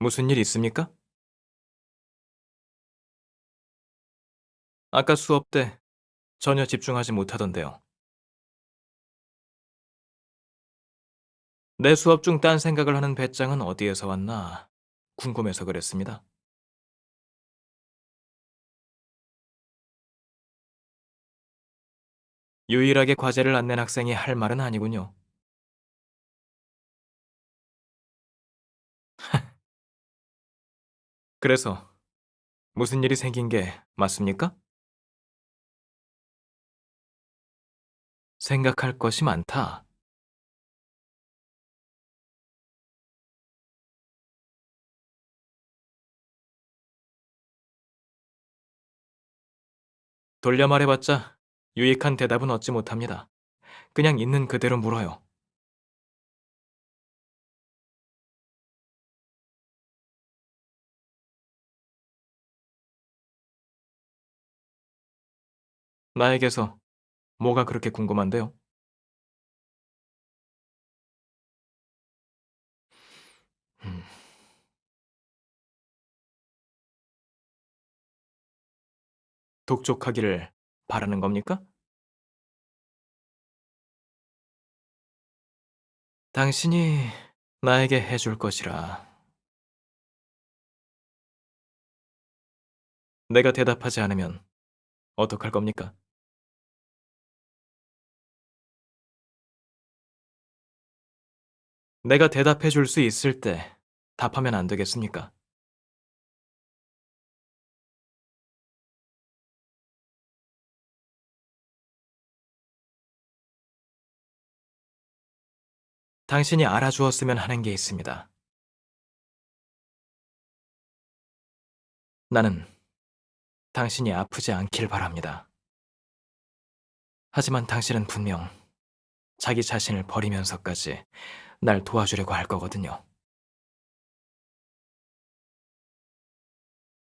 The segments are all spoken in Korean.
무슨 일 있습니까? 아까 수업 때 전혀 집중하지 못하던데요. 내 수업 중 딴 생각을 하는 배짱은 어디에서 왔나 궁금해서 그랬습니다. 유일하게 과제를 안 낸 학생이 할 말은 아니군요. 그래서 무슨 일이 생긴 게 맞습니까? 생각할 것이 많다. 돌려 말해봤자 유익한 대답은 얻지 못합니다. 그냥 있는 그대로 물어요. 나에게서 뭐가 그렇게 궁금한데요? 음, 독촉하기를 바라는 겁니까? 당신이 나에게 해줄 것이라. 내가 대답하지 않으면 어떡할 겁니까? 내가 대답해 줄 수 있을 때 답하면 안 되겠습니까? 당신이 알아주었으면 하는 게 있습니다. 나는 당신이 아프지 않길 바랍니다. 하지만 당신은 분명 자기 자신을 버리면서까지 날 도와주려고 할 거거든요.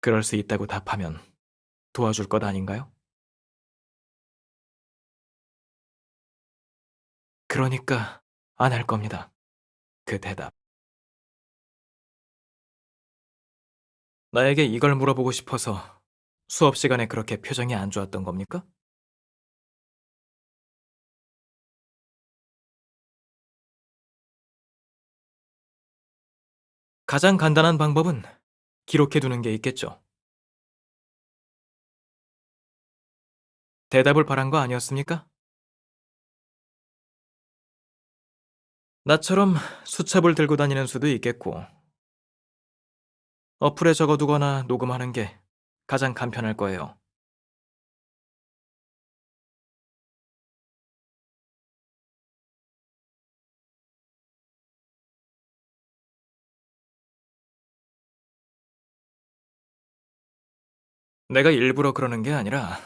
그럴 수 있다고 답하면 도와줄 것 아닌가요? 그러니까 안 할 겁니다. 그 대답. 나에게 이걸 물어보고 싶어서 수업 시간에 그렇게 표정이 안 좋았던 겁니까? 가장 간단한 방법은 기록해 두는 게 있겠죠. 대답을 바란 거 아니었습니까? 나처럼 수첩을 들고 다니는 수도 있겠고, 어플에 적어두거나 녹음하는 게 가장 간편할 거예요. 내가 일부러 그러는 게 아니라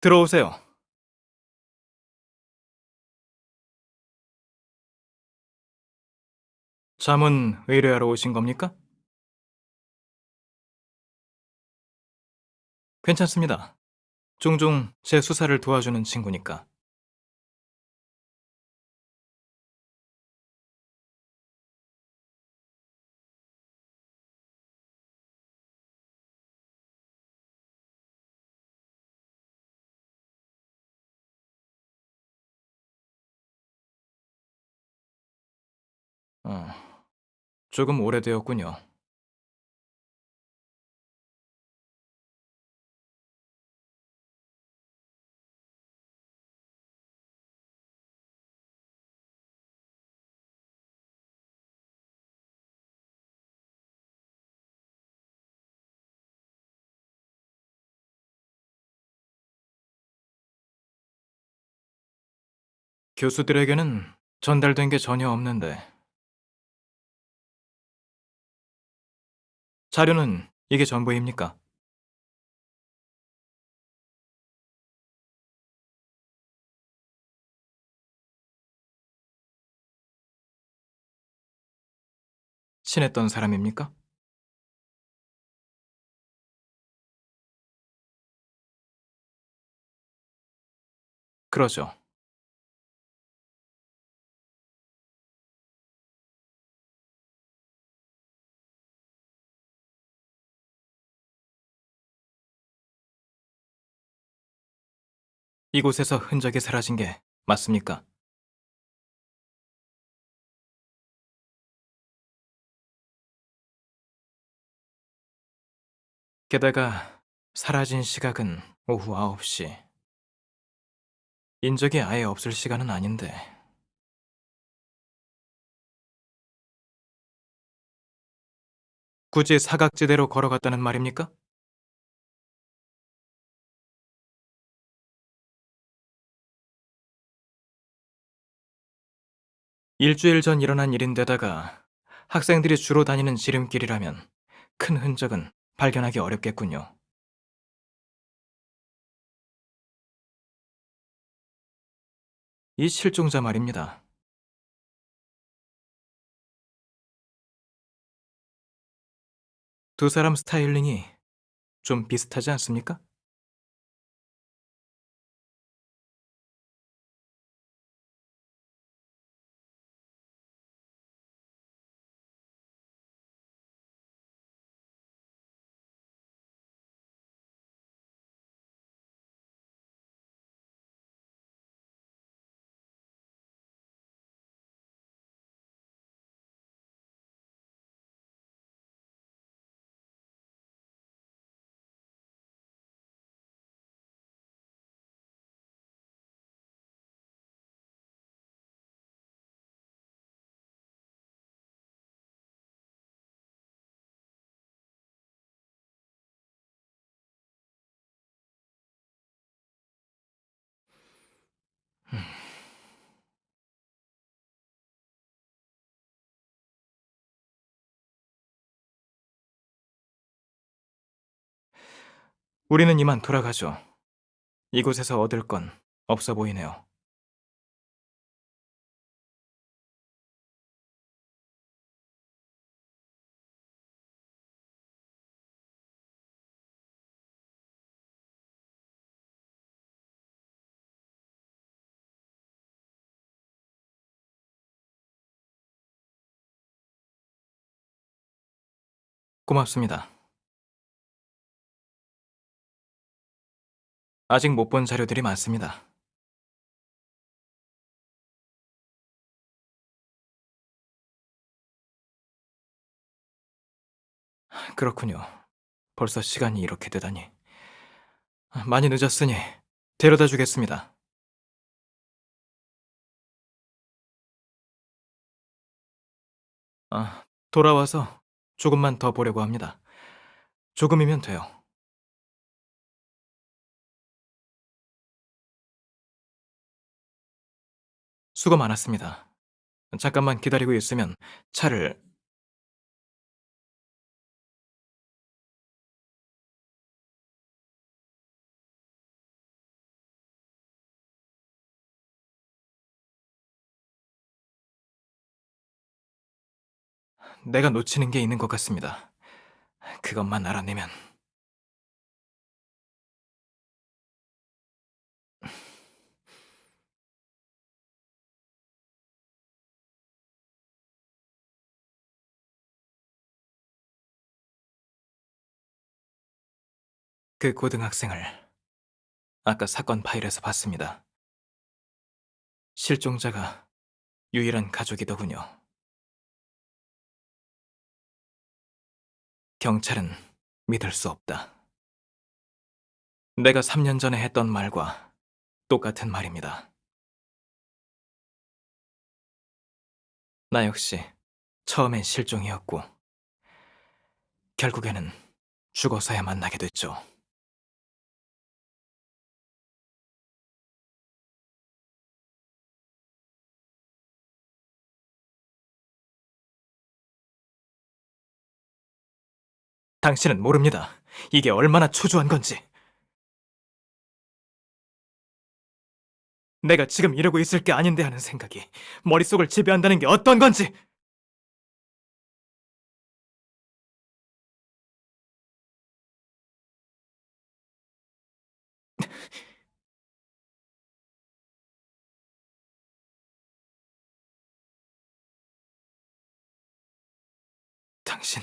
들어오세요. 자문 의뢰하러 오신 겁니까? 괜찮습니다. 종종 제 수사를 도와주는 친구니까. 어, 조금 오래되었군요. 교수들에게는 전달된 게 전혀 없는데. 자료는 이게 전부입니까? 친했던 사람입니까? 그러죠. 이곳에서 흔적이 사라진 게 맞습니까? 게다가 사라진 시각은 오후 9시. 인적이 아예 없을 시간은 아닌데. 굳이 사각지대로 걸어갔다는 말입니까? 일주일 전 일어난 일인데다가 학생들이 주로 다니는 지름길이라면 큰 흔적은 발견하기 어렵겠군요. 이 실종자 말입니다. 두 사람 스타일링이 좀 비슷하지 않습니까? 우리는 이만 돌아가죠. 이곳에서 얻을 건 없어 보이네요. 고맙습니다. 아직 못 본 자료들이 많습니다. 그렇군요. 벌써 시간이 이렇게 되다니. 많이 늦었으니 데려다 주겠습니다. 아, 돌아와서 조금만 더 보려고 합니다. 조금이면 돼요. 수고 많았습니다. 잠깐만 기다리고 있으면 차를 내가 놓치는 게 있는 것 같습니다. 그것만 알아내면 그 고등학생을 아까 사건 파일에서 봤습니다. 실종자가 유일한 가족이더군요. 경찰은 믿을 수 없다. 내가 3년 전에 했던 말과 똑같은 말입니다. 나 역시 처음엔 실종이었고, 결국에는 죽어서야 만나게 됐죠. 당신은 모릅니다. 이게 얼마나 초조한 건지. 내가 지금 이러고 있을 게 아닌데 하는 생각이 머릿속을 지배한다는 게 어떤 건지! 당신...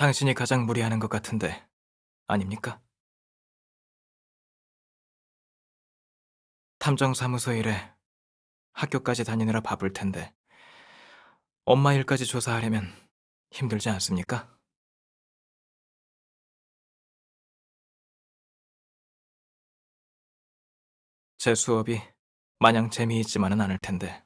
당신이 가장 무리하는 것 같은데 아닙니까? 탐정사무소 일에 학교까지 다니느라 바쁠 텐데 엄마 일까지 조사하려면 힘들지 않습니까? 제 수업이 마냥 재미있지만은 않을 텐데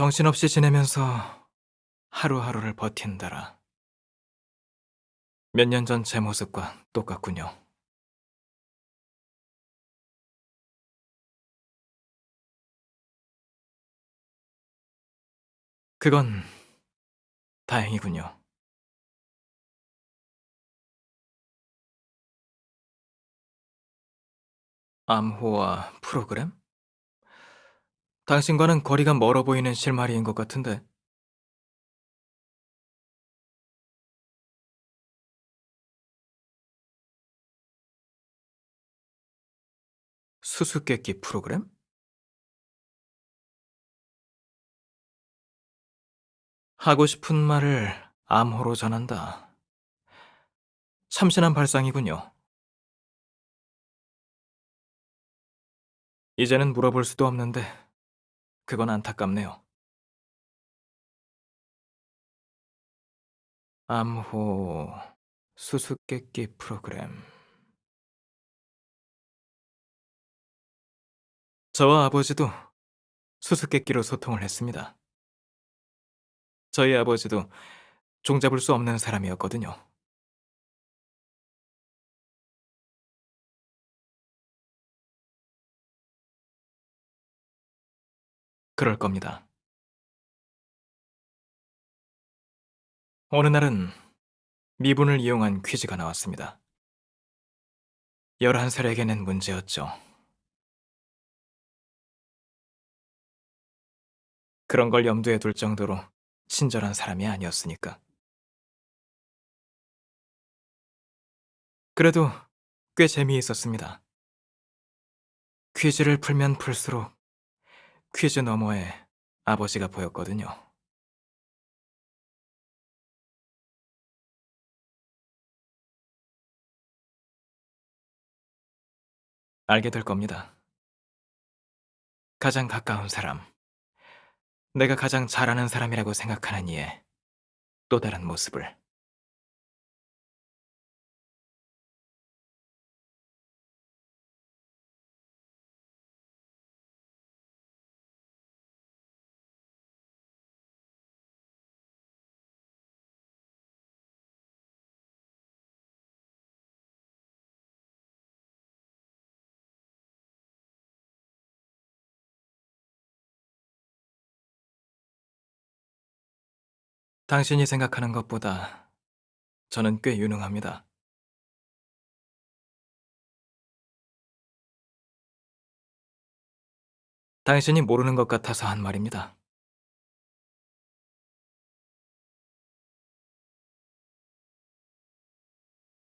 정신없이 지내면서 하루하루를 버틴다라. 몇 년 전 제 모습과 똑같군요. 그건 다행이군요. 암호화 프로그램? 당신과는 거리가 멀어 보이는 실마리인 것 같은데 수수께끼 프로그램? 하고 싶은 말을 암호로 전한다. 참신한 발상이군요. 이제는 물어볼 수도 없는데 그건 안타깝네요. 암호 수수께끼 프로그램. 저와 아버지도 수수께끼로 소통을 했습니다. 저희 아버지도 종잡을 수 없는 사람이었거든요. 그럴 겁니다. 어느 날은 미분을 이용한 퀴즈가 나왔습니다. 11살에게는 문제였죠. 그런 걸 염두에 둘 정도로 친절한 사람이 아니었으니까. 그래도 꽤 재미있었습니다. 퀴즈를 풀면 풀수록 퀴즈 너머에 아버지가 보였거든요. 알게 될 겁니다. 가장 가까운 사람, 내가 가장 잘아는 사람이라고 생각하는 이의 또 다른 모습을. 당신이 생각하는 것보다 저는 꽤 유능합니다. 당신이 모르는 것 같아서 한 말입니다.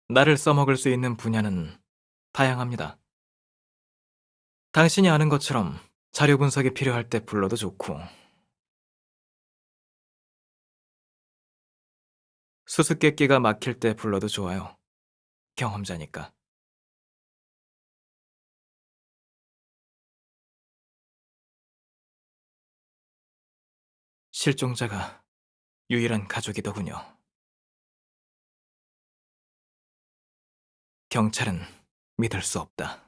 나를 써먹을 수 있는 분야는 다양합니다. 당신이 아는 것처럼 자료 분석이 필요할 때 불러도 좋고, 수수께끼가 막힐 때 불러도 좋아요. 경험자니까. 실종자가 유일한 가족이더군요. 경찰은 믿을 수 없다.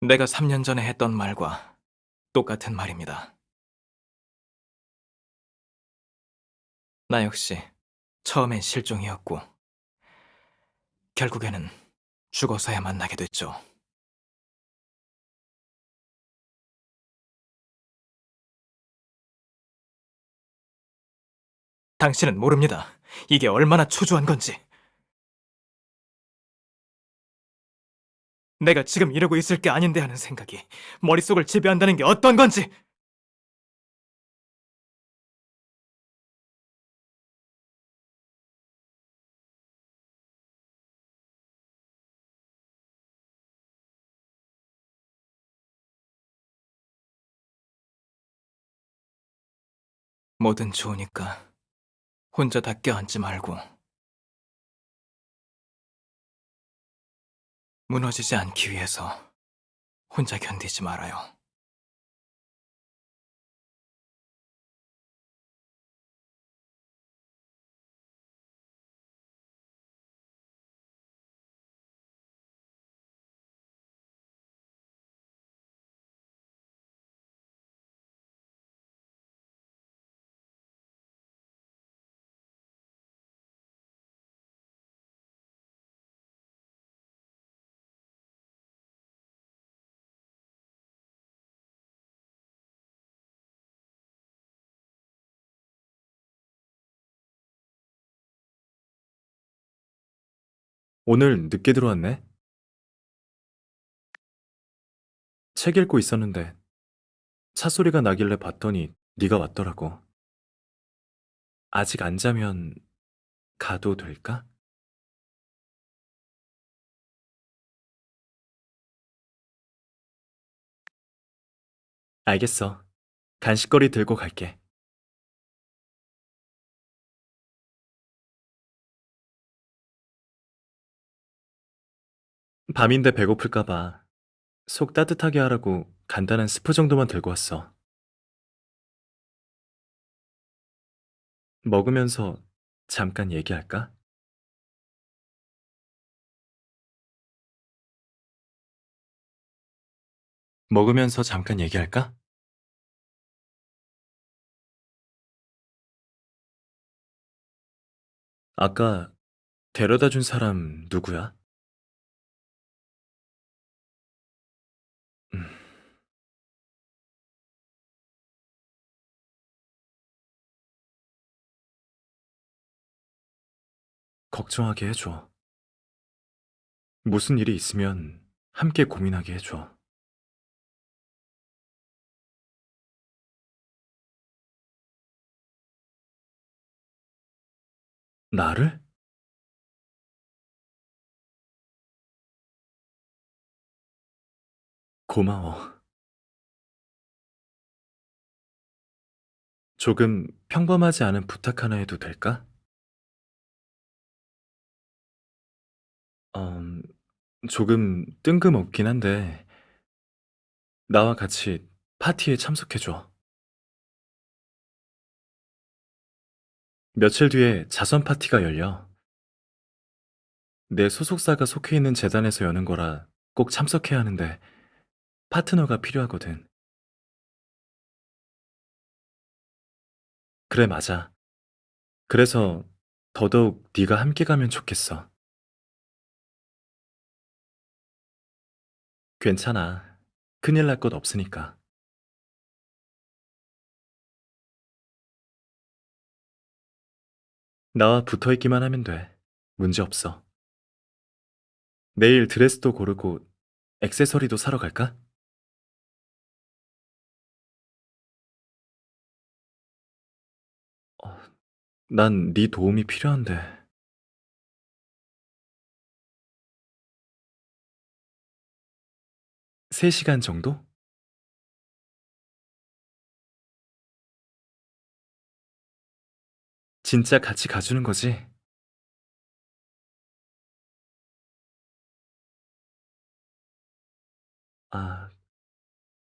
내가 3년 전에 했던 말과 똑같은 말입니다. 나 역시 처음엔 실종이었고, 결국에는 죽어서야 만나게 됐죠. 당신은 모릅니다. 이게 얼마나 초조한 건지. 내가 지금 이러고 있을 게 아닌데 하는 생각이 머릿속을 지배한다는 게 어떤 건지. 뭐든 좋으니까 혼자 다 껴앉지 말고 무너지지 않기 위해서 혼자 견디지 말아요. 오늘 늦게 들어왔네? 책 읽고 있었는데 차 소리가 나길래 봤더니 네가 왔더라고. 아직 안 자면 가도 될까? 알겠어. 간식거리 들고 갈게. 밤인데 배고플까봐 속 따뜻하게 하라고 간단한 스프 정도만 들고 왔어. 먹으면서 잠깐 얘기할까? 먹으면서 잠깐 얘기할까? 아까 데려다 준 사람 누구야? 걱정하게 해줘. 무슨 일이 있으면 함께 고민하게 해줘. 나를? 고마워. 조금 평범하지 않은 부탁 하나 해도 될까? 음, 조금 뜬금없긴 한데, 나와 같이 파티에 참석해 줘. 며칠 뒤에 자선 파티가 열려. 내 소속사가 속해 있는 재단에서 여는 거라 꼭 참석해야 하는데, 파트너가 필요하거든. 그래, 맞아. 그래서 더더욱 네가 함께 가면 좋겠어. 괜찮아. 큰일 날 것 없으니까. 나와 붙어 있기만 하면 돼. 문제 없어. 내일 드레스도 고르고 액세서리도 사러 갈까? 어, 난네 도움이 필요한데. 세 시간 정도? 진짜 같이 가주는 거지? 아,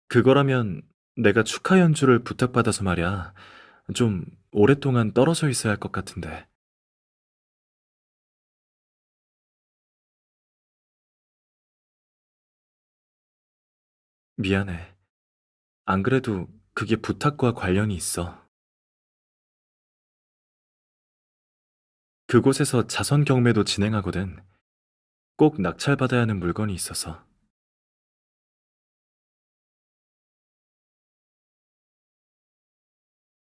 그거라면 내가 축하 연주를 부탁받아서 말이야. 좀 오랫동안 떨어져 있어야 할 것 같은데. 미안해. 안 그래도 그게 부탁과 관련이 있어. 그곳에서 자선 경매도 진행하거든. 꼭 낙찰받아야 하는 물건이 있어서.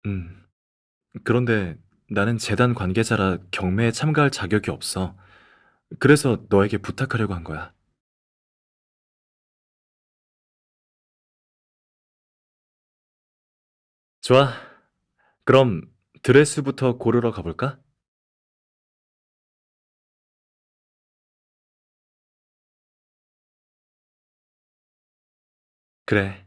음. 그런데 나는 재단 관계자라 경매에 참가할 자격이 없어. 그래서 너에게 부탁하려고 한 거야. 좋아. 그럼 드레스부터 고르러 가볼까? 그래.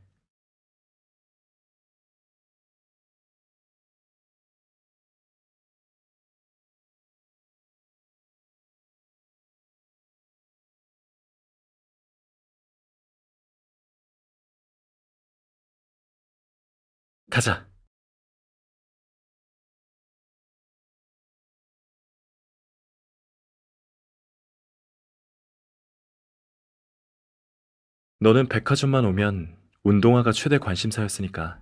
가자. 너는 백화점만 오면 운동화가 최대 관심사였으니까.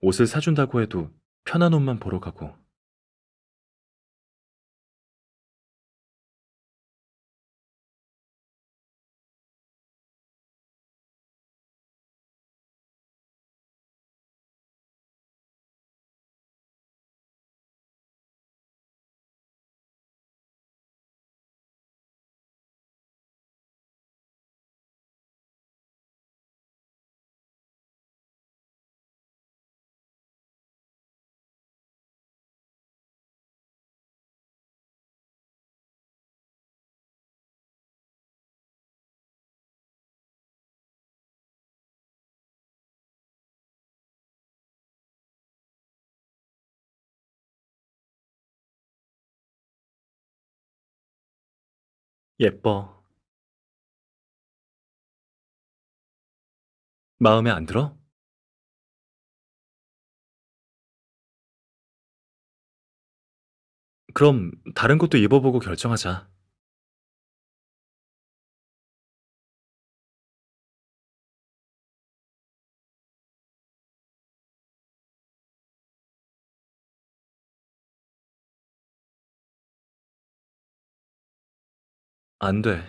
옷을 사준다고 해도 편한 옷만 보러 가고. 예뻐. 마음에 안 들어? 그럼 다른 것도 입어보고 결정하자. 안 돼.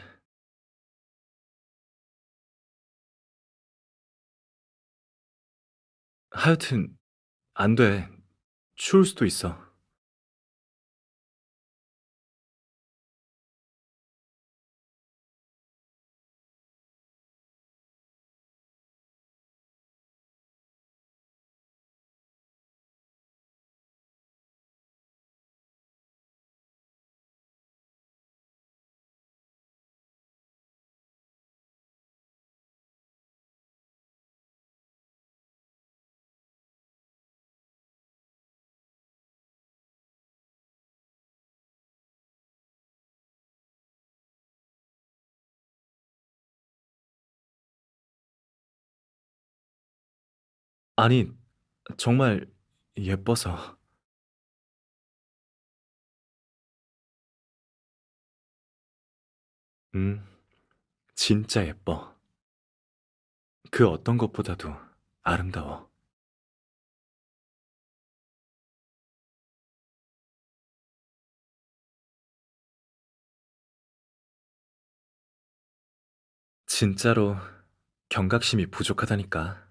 하여튼, 안 돼. 추울 수도 있어. 아니, 정말 예뻐서. 음, 진짜 예뻐. 그 어떤 것보다도 아름다워. 진짜로 경각심이 부족하다니까.